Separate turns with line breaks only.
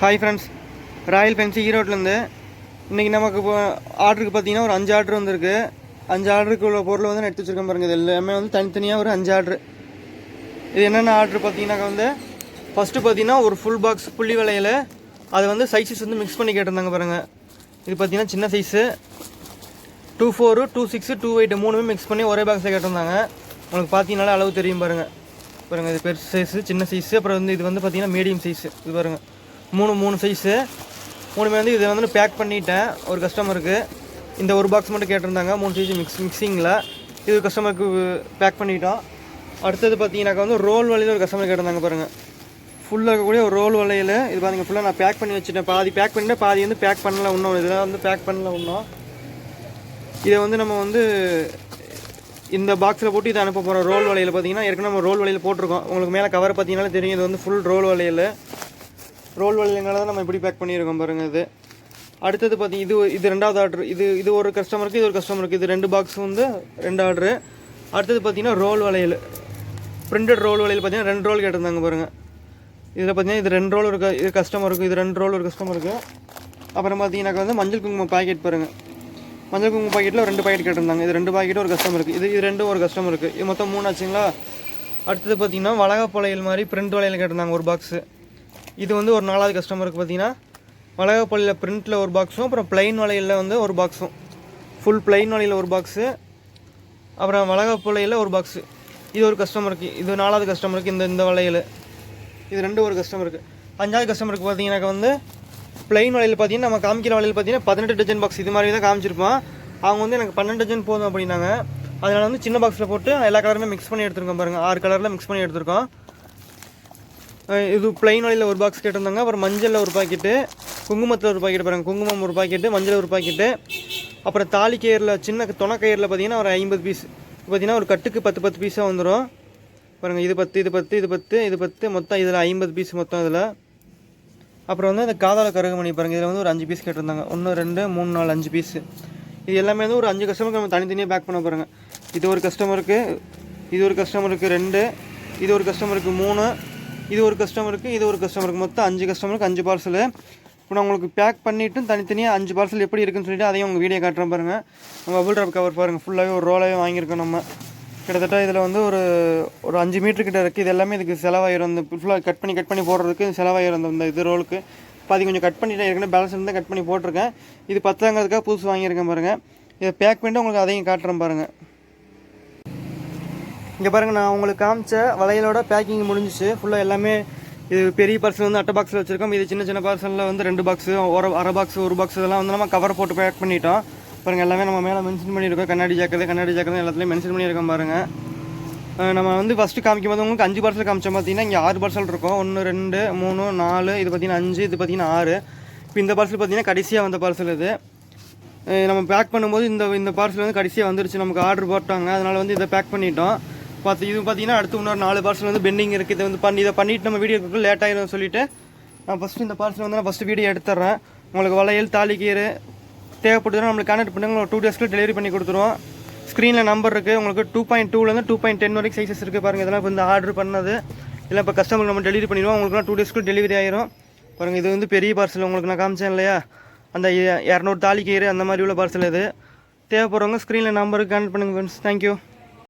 Hi friends royal fancy ஈரோட்லேருந்து இன்றைக்கி நமக்கு இப்போ ஆர்டருக்கு பார்த்தீங்கன்னா ஒரு அஞ்சு ஆர்டர் வந்திருக்கு. அஞ்சு ஆர்டருக்கு உள்ள பொருள் வந்து எடுத்து வச்சுருக்கேன் பாருங்கள் இது எல்லாமே வந்து தனித்தனியாக ஒரு அஞ்சு ஆர்டர் இது என்னென்ன ஆர்டர் பார்த்தீங்கன்னாக்கா வந்து ஃபஸ்ட்டு பார்த்தீங்கன்னா ஒரு ஃபுல் பாக்ஸ் புள்ளி விலையில் அது வந்து சைஸஸ் வந்து மிக்ஸ் பண்ணி கேட்டிருந்தாங்க பாருங்கள் இது பார்த்தீங்கன்னா சின்ன size two four two six two eight மூணுமே மிக்ஸ் பண்ணி ஒரே பாக்ஸில் கேட்டிருந்தாங்க. உங்களுக்கு பார்த்தீங்கனாலே அளவு தெரியும் பாருங்கள் பாருங்கள் இது பெருசு சைஸு சின்ன சைஸு அப்புறம் வந்து இது வந்து பார்த்தீங்கன்னா மீடியம் சைஸு இது பாருங்கள் மூணு மூணு சைஸு மூணுமே வந்து இதை வந்து பேக் பண்ணிட்டேன். ஒரு கஸ்டமருக்கு இந்த ஒரு பாக்ஸ் மட்டும் கேட்டிருந்தாங்க. மூணு சைஸ் மிக்ஸ் மிக்ஸிங்கில் இது கஸ்டமருக்கு பேக் பண்ணிட்டோம். அடுத்தது பார்த்தீங்கன்னாக்கா வந்து ரோல் வலையில் ஒரு கஸ்டமர் கேட்டிருந்தாங்க பாருங்கள் ஃபுல்லாக இருக்கக்கூடிய ஒரு ரோல் வலையில் இது பார்த்திங்க ஃபுல்லாக நான் பேக் பண்ணி வச்சுட்டேன். பாதி பேக் பண்ணிட்டேன் பாதி வந்து பேக் பண்ணல இன்னும் இதெல்லாம் வந்து பேக் பண்ணல இன்னும் இதை வந்து நம்ம வந்து இந்த பாக்ஸில் போட்டு இதை அனுப்ப போகிறோம் ரோல் வலையில் பார்த்தீங்கன்னா ஏற்கனவே நம்ம ரோல் வலையில் போட்டிருக்கோம். உங்களுக்கு மேலே கவர் பார்த்தீங்கன்னா தெரியும். இது வந்து ஃபுல் ரோல் வலையில் ரோல் வலையினால தான் நம்ம இப்படி பேக் பண்ணியிருக்கோம் பாருங்கள் இது. அடுத்தது பார்த்தீங்க இது இது ரெண்டாவது ஆர்டர் இது இது ஒரு கஸ்டமருக்கு இது ஒரு கஸ்டமருக்கு இது ரெண்டு பாக்ஸ் வந்து ரெண்டு ஆர்டரு அடுத்தது பார்த்தீங்கன்னா ரோல் வளையல். பிரிண்டட் ரோல் வலையில் பார்த்தீங்கன்னா ரெண்டு ரோல் கேட்டிருந்தாங்க பாருங்கள் இதில் பார்த்தீங்கன்னா இது ரெண்டு ரோல் ஒரு இது கஸ்டமருக்கு இது ரெண்டு ரோல் ஒரு கஸ்டமருக்கு அப்புறம் பார்த்தீங்கன்னாக்கா வந்து மஞ்சள் குங்குமம் பாக்கெட் பாருங்கள் மஞ்சள் குங்குமம் பாக்கெட்டில் ரெண்டு பாக்கெட் கேட்டிருந்தாங்க. இது ரெண்டு பாக்கெட் ஒரு கஸ்டமருக்கு இது இது ரெண்டும் ஒரு கஸ்டமருக்கு இது மொத்தம் மூணு ஆச்சுங்களா? அடுத்தது பார்த்தீங்கன்னா வளகா புலையல் மாதிரி பிரிண்ட் வளையல் கேட்டிருந்தாங்க ஒரு பாக்ஸு இது வந்து ஒரு நாலாவது கஸ்டமருக்கு பார்த்தீங்கன்னா வளகப்பள்ளியில் புலையில் பிரிண்ட்டில் ஒரு பாக்ஸும் அப்புறம் பிளைன் வலையில் வந்து ஒரு பாக்ஸும் ஃபுல் பிளைன் வலையில் ஒரு பாக்ஸு அப்புறம் வளகா புலையில் ஒரு பாக்ஸு இது ஒரு கஸ்டமருக்கு இது நாலாவது கஸ்டமருக்கு இந்த இந்த வலையில் இது ரெண்டு ஒரு கஸ்டமருக்கு அஞ்சாவது கஸ்டமருக்கு பார்த்தீங்கன்னாக்கா வந்து பிளைன் வலையில் பார்த்தீங்கன்னா நம்ம காமிக்கிற வலையில் பார்த்தீங்கன்னா பதினெட்டு டஜன் பாக்ஸ் இது மாதிரி தான் காமிச்சிருப்போம் அவங்க வந்து எனக்கு பன்னெண்டு டஜன் போதும் அப்படின்னாங்க. அதனால் வந்து சின்ன பாக்ஸில் போட்டு எல்லா கலருமே மிக்ஸ் பண்ணி எடுத்துருக்கோம் பாருங்கள் ஆறு கலரில் மிக்ஸ் பண்ணி எடுத்துருக்கோம். இது பிளைன் வழியில் ஒரு பாக்ஸ் கேட்டிருந்தாங்க. அப்புறம் மஞ்சளில் ஒரு பாக்கெட்டு குங்குமத்தில் ஒரு பாக்கெட் பாருங்கள் குங்குமம் ஒரு பாக்கெட்டு மஞ்சள் ஒரு பாக்கெட்டு அப்புறம் தாலி கயிறில் சின்ன துணக்கயிறில் பார்த்தீங்கன்னா ஒரு ஐம்பது பீஸ் பார்த்தீங்கன்னா ஒரு கட்டுக்கு பத்து பத்து பீஸாக வந்துடும் பாருங்கள் இது பத்து இது பத்து இது பத்து இது பத்து. மொத்தம் இதில் ஐம்பது பீஸ் மொத்தம் இதில். அப்புறம் வந்து இந்த காதால கருகமணி பாருங்கள் இதில் வந்து ஒரு அஞ்சு பீஸ் கேட்டிருந்தாங்க. ஒன்று ரெண்டு மூணு நாலு அஞ்சு பீஸ் இது எல்லாமே வந்து ஒரு அஞ்சு கஸ்டமருக்கு நம்ம தனித்தனியாக பேக் பண்ண பாருங்கள் இது ஒரு கஸ்டமருக்கு இது ஒரு கஸ்டமருக்கு ரெண்டு இது ஒரு கஸ்டமருக்கு மூணு இது ஒரு கஸ்டமருக்கு இது ஒரு கஸ்டமருக்கு மொத்தம் அஞ்சு கஸ்டமருக்கு அஞ்சு பார்சலு இப்போ நான் உங்களுக்கு பேக் பண்ணிவிட்டு தனித்தனியாக அஞ்சு பார்சல் எப்படி இருக்குன்னு சொல்லிட்டு அதையும் உங்கள் வீடியோ காட்டுறேன் பாருங்கள் நம்ம பபுள் ட்ராப் கவர் பாருங்கள் ஃபுல்லாகவே ஒரு ரோலாகவே வாங்கியிருக்கோம் நம்ம. கிட்டத்தட்ட இதில் வந்து ஒரு ஒரு அஞ்சு மீட்டர் கிட்ட இருக்குது இது எல்லாமே இதுக்கு செலவாயிரும். இந்த ஃபுல்லாக கட் பண்ணி கட் பண்ணி போடுறதுக்கு செலவாயிரும். இந்த- இது ரோலுக்கு. அது கொஞ்சம் கட் பண்ணிட்டேன் ஏற்கனவே பேலன்ஸ் இருந்தால் கட் பண்ணி போட்டிருக்கேன். இது பத்தாங்கிறதுக்காக புதுசு வாங்கியிருக்கேன் பாருங்கள் இதை பேக் பண்ணிட்டு உங்களுக்கு அதையும் காட்டுறேன் பாருங்கள் இங்கே பாருங்கள் நான் உங்களுக்கு காமிச்ச வளையலோட பேக்கிங் முடிஞ்சிச்சு. ஃபுல்லாக எல்லாமே இது பெரிய பார்சல் வந்து அட்டை பாக்ஸில் வச்சுருக்கோம். இது சின்ன சின்ன பார்சலில் வந்து ரெண்டு பாக்ஸு ஒரு அரை பாக்ஸ் ஒரு பாக்ஸ் இதெல்லாம் வந்து நம்ம கவர் போட்டு பேக் பண்ணிட்டோம். பாருங்கள் எல்லாமே நம்ம மேலே மென்ஷன் பண்ணியிருக்கோம். கண்ணாடி ஜாக்கிரதை கண்ணாடி ஜாக்கிரதை எல்லாத்துலேயும் மென்ஷன் பண்ணியிருக்கோம் பாருங்கள் நம்ம வந்து ஃபஸ்ட்டு காமிக்கும் போது உங்களுக்கு அஞ்சு பார்சல் காமிச்சோம் பார்த்தீங்கன்னா இங்கே ஆறு பார்சல் இருக்கும். ஒன்று ரெண்டு மூணு நாலு இது பார்த்தீங்கன்னா அஞ்சு இது பார்த்தீங்கன்னா ஆறு. இப்போ இந்த பார்சல் பார்த்தீங்கன்னா கடைசியாக வந்த பார்சல் இது. நம்ம பேக் பண்ணும்போது இந்த இந்த பார்சல் வந்து கடைசியாக வந்துருச்சு. நமக்கு ஆர்டர் போட்டாங்க. அதனால் வந்து இதை பேக் பண்ணிட்டோம். பார்த்து இது பார்த்தீங்கன்னா அடுத்து இன்னொரு நாலு பார்சல் வந்து பெண்டிங் இருக்குது. இதை வந்து பண்ணி இதை பண்ணிட்டு நம்ம வீடியோ லேட் ஆகிடும் சொல்லிட்டு நான் ஃபஸ்ட்டு இந்த பார்சல் வந்து நான் ஃபஸ்ட்டு வீடியோ எடுத்துட்றேன் உங்களுக்கு வளையல் தாலிக்கீரை தேவைப்படுதுன்னா நம்மளுக்கு கான்டாக்ட் பண்ணுங்க. உங்களுக்கு டூ டேஸ்க்கு டெலிவரி பண்ணி கொடுத்துருவோம். ஸ்க்ரீனில் நம்பர் இருக்குது உங்களுக்கு டூ பாயிண்ட் டூலேருந்து டூ பாயிண்ட் டென் வரைக்கும் சைஸஸ் இருக்குது பாருங்கள் இதெல்லாம் இப்போ வந்து ஆர்டர் பண்ணது. இல்லை இப்போ கஸ்டமருக்கு நம்ம டெலிவரி பண்ணிடுவோம். உங்களுக்குலாம் டூ டேஸ்க்கு டெலிவரி ஆயிரும். பாருங்கள் இது வந்து பெரிய பார்சல் உங்களுக்கு நான் காமிச்சேன் இல்லையா? அந்த இரநூறு தாலிக்கீரை அந்த மாதிரி உள்ள பார்சல் இது. தேவைப்படுறவங்க ஸ்க்ரீனில் நம்பருக்கு கான்டாக்ட் பண்ணுங்கள் ஃப்ரெண்ட்ஸ் தேங்க்யூ